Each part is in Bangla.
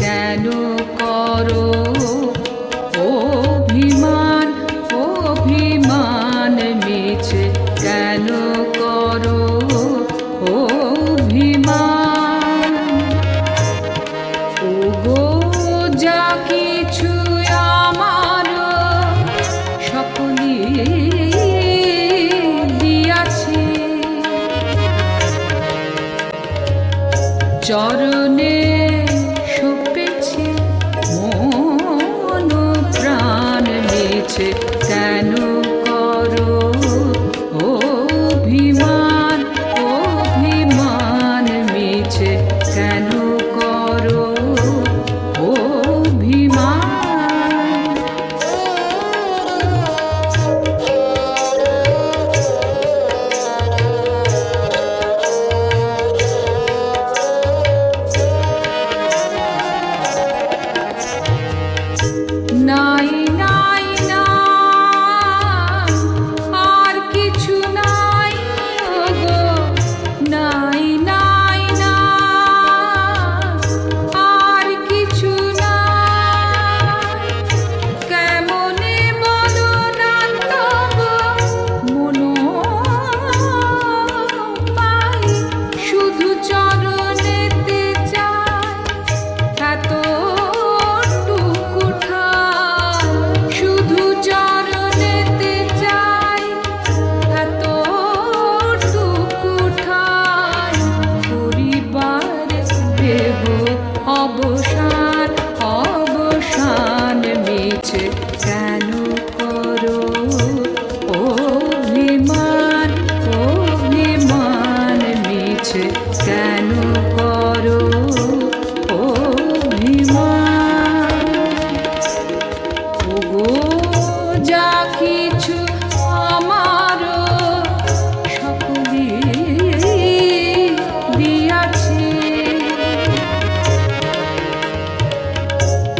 কেন করো অভিমান অভিমান মিছে কেন করো অভিমান। গো যা কিছু আমার সকলে দিয়াছি। চরণে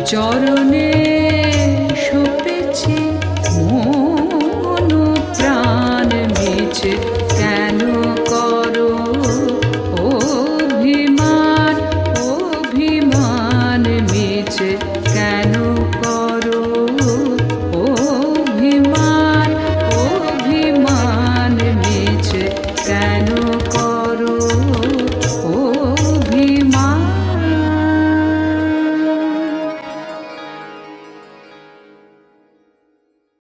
চরণে